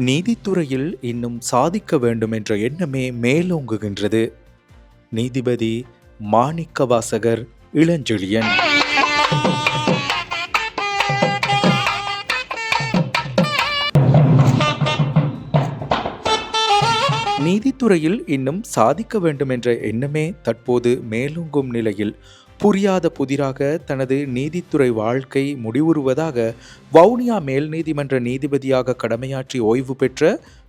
நீதித்துறையில் இன்னும் சாதிக்க வேண்டும் என்ற எண்ணமே மேலோங்குகின்றது. நீதிபதி மாணிக்கவாசகர் இளஞ்செழியன். நீதித்துறையில் இன்னும் சாதிக்க வேண்டும் என்ற எண்ணமே தற்போது மேலோங்கும் நிலையில் புரியாத புதிராக தனது நீதித்துறை வாழ்க்கை முடிவுறுவதாக வவுனியா மேல் நீதிமன்ற நீதிபதியாக கடமையாற்றி ஓய்வு பெற்ற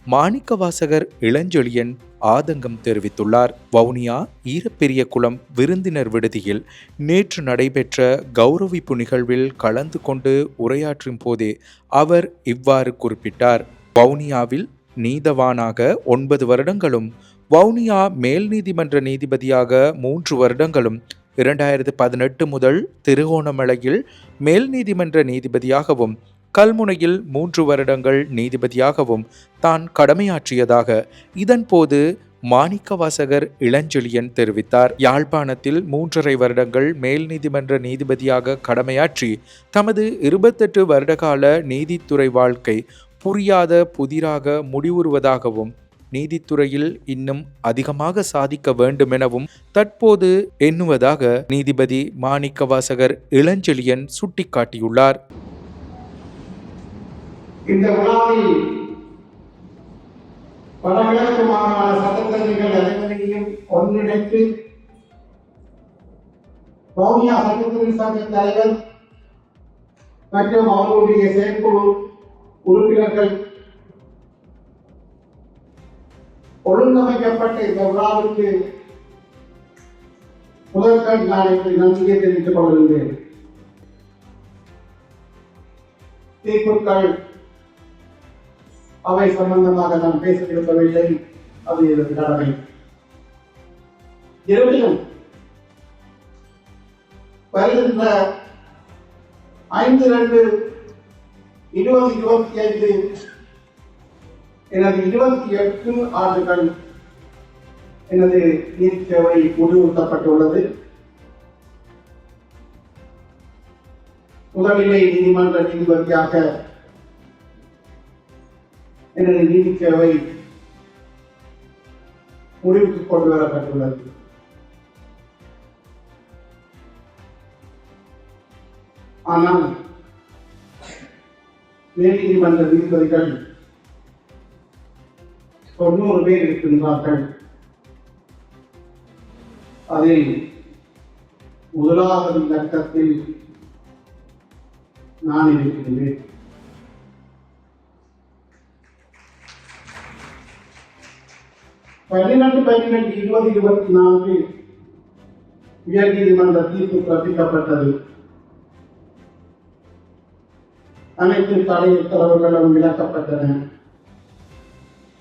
மாணிக்கவாசகர் இளஞ்செழியன் ஆதங்கம் தெரிவித்துள்ளார். வவுனியா ஈரப்பெரிய குளம் விருந்தினர் விடுதியில் நேற்று நடைபெற்ற கௌரவிப்பு நிகழ்வில் கலந்து கொண்டு உரையாற்றும் போதே அவர் இவ்வாறு குறிப்பிட்டார். வவுனியாவில் நீதவானாக ஒன்பது வருடங்களும் வவுனியா மேல் நீதிமன்ற நீதிபதியாக மூன்று வருடங்களும் இரண்டாயிரத்து பதினெட்டு முதல் திருகோணமலையில் மேல் நீதிமன்ற நீதிபதியாகவும் கல்முனையில் மூன்று வருடங்கள் நீதிபதியாகவும் தான் கடமையாற்றியதாக இதன்போது மாணிக்கவாசகர் இளஞ்செழியன் தெரிவித்தார். யாழ்ப்பாணத்தில் மூன்றரை வருடங்கள் மேல் நீதிமன்ற நீதிபதியாக கடமையாற்றி தமது இருபத்தெட்டு வருடகால நீதித்துறை வாழ்க்கை புரியாத புதிராக முடிவுறுவதாகவும் நீதித்துறையில் இன்னும் அதிகமாக சாதிக்க வேண்டுமெனவும் தற்போது எண்ணுவதாக நீதிபதி மாணிக்கவாசகர் இளஞ்செழியன் சுட்டிக்காட்டியுள்ளார். இந்த விழாவில் வடகிழக்கு மாகாண சட்டத்தரணிகள் அனைவரையும் ஒன்றிணைத்து வவுனியா சட்டத்துறை சங்க தலைவர் மற்றும் அவர்களுடைய செயற்குழு உறுப்பினர்கள் ஒழுங்கமைக்கப்பட்ட இந்த விழாவுக்கு முதற்கண் நான் எனக்கு நன்றியை தெரிவித்துக் கொள்கின்றேன். தீர்ப்புக்கள் அவை சம்பந்தமாக நான் பேச விரும்பவில்லை அது எனது கடமை. இருப்பினும் வருகின்ற ஐந்து ரெண்டு இருபது இருபத்தி ஐந்து எனது இருபத்தி எட்டு ஆண்டுகள் எனது நீதி சேவை முடிவுறுத்தப்பட்டுள்ளது. முதல்நிலை நீதிமன்ற நீதிபதியாக எனது நீதி சேவை முடிவுக்கு கொண்டு வரப்பட்டுள்ளது. ஆனால் மேல் நீதிமன்ற நீதிபதிகள் தொண்ணூறு பேர் இருக்கின்றார்கள். அதில் முதலாவது இலக்கத்தில் நான் இருக்கின்றேன். பன்னிரண்டு பன்னிரண்டு இருபது இருபத்தி நான்கு உயர் நீதிமன்ற தீர்ப்பு பிறப்பிக்கப்பட்டது. அனைத்து தடை உத்தரவுகளும் விளக்கப்பட்டன.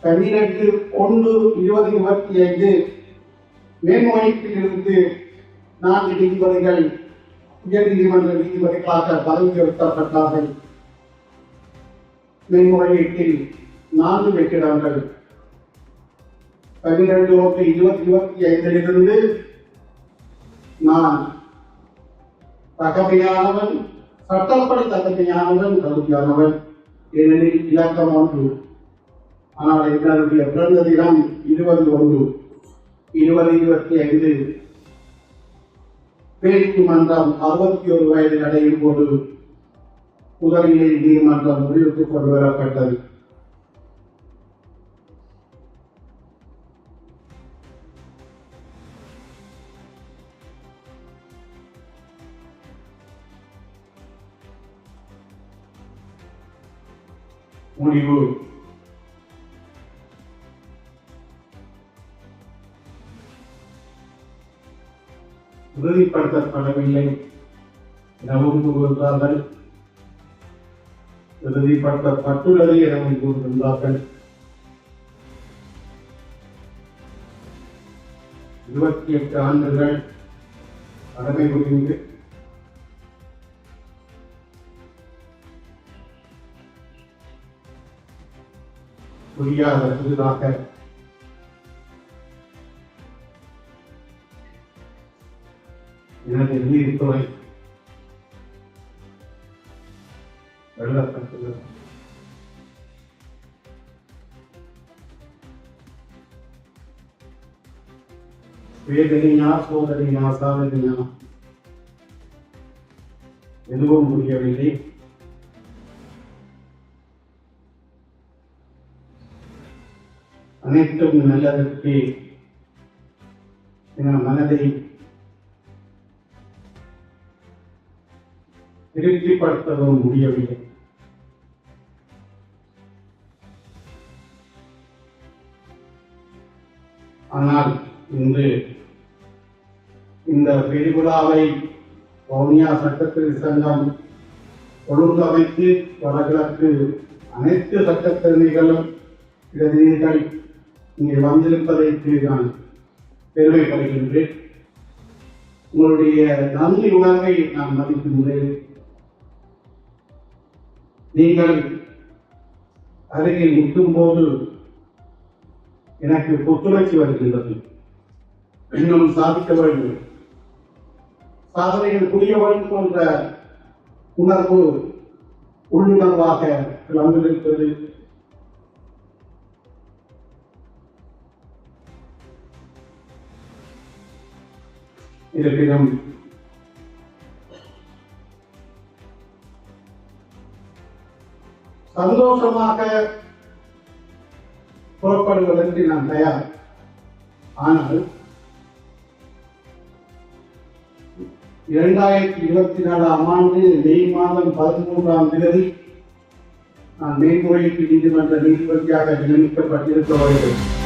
பதினெட்டு ஒன்று இருபது இருபத்தி ஐந்து. மேன்மொழிப்பிலிருந்து நான்கு நீதிபதிகள் உயர் நீதிமன்ற நீதிபதிகளாக பதவி உயர்த்தப்பட்டார்கள் மேன்முறையீட்டில் நான்கு வெற்றிடங்கள். பன்னிரண்டு ஒன்று இருபத்தி இருபத்தி ஐந்திலிருந்து நான் தகமையானவன் சட்டப்படி தகமையானவன் தகுதியானவன். ஏனெனில் இலக்கம் ஒன்று. ஆனால் எங்களுடைய பிறந்த தினம் இருபது ஒன்று. இருபது இருபத்தி ஐந்து பேச்சு மன்றம் அறுபத்தி ஒரு வயது அடையும் போது முதலிலே நீதிமன்றம் முடிவுக்கு கொண்டு வரப்பட்டது. முடிவு. உறுதிப்படுத்தப்படவில்லை. எனவும் கூறுகிறார்கள் உறுதிப்படுத்தப்பட்டுள்ளது எனவும் கூறுகின்றார்கள். இருபத்தி எட்டு ஆண்டுகள் கடமை புரிந்து புரியாத புதிதாக எனது நீதித்துறை வெள்ளப்பட்டது வேதனையா சோதனையா சாதனையா எதுவும் முடியவில்லை. அனைத்தும் நல்லதற்கு என மனதை திருப்திப்படுத்தவும் முடியவில்லை. ஆனால் இன்று இந்த பெருவிழாவை வவுனியா சட்டத்திற்கு சங்கம் ஒழுங்கமைத்து வடகிழக்கு அனைத்து சட்டத்திறமைகளும் பிரதிநிதிகள் இங்கே வந்திருப்பதற்கு நான் பெருமைப்படுகின்றேன். உங்களுடைய நன்றி உணர்வை நான் மதிக்கின்றேன். நீங்கள் அருகில் முட்டும் போது எனக்கு புத்துணர்ச்சி வருகின்றது. இன்னும் சாதிக்க வேண்டும். சாதனைகள் புரிய வேண்டும் என்ற உணர்வு உள்ளுணர்வாக கிளம்பிருக்கிறது இருப்பினும் சந்தோஷமாக புறப்படுவதற்கு நான் தயார். ஆனால் இரண்டாயிரத்தி இருபத்தி நாலாம் ஆண்டு மே மாதம் பதிமூன்றாம் தேதி நான் மேன்முறையீட்டு நீதிமன்ற நீதிபதியாக நியமிக்கப்பட்டிருக்க வருகிறேன்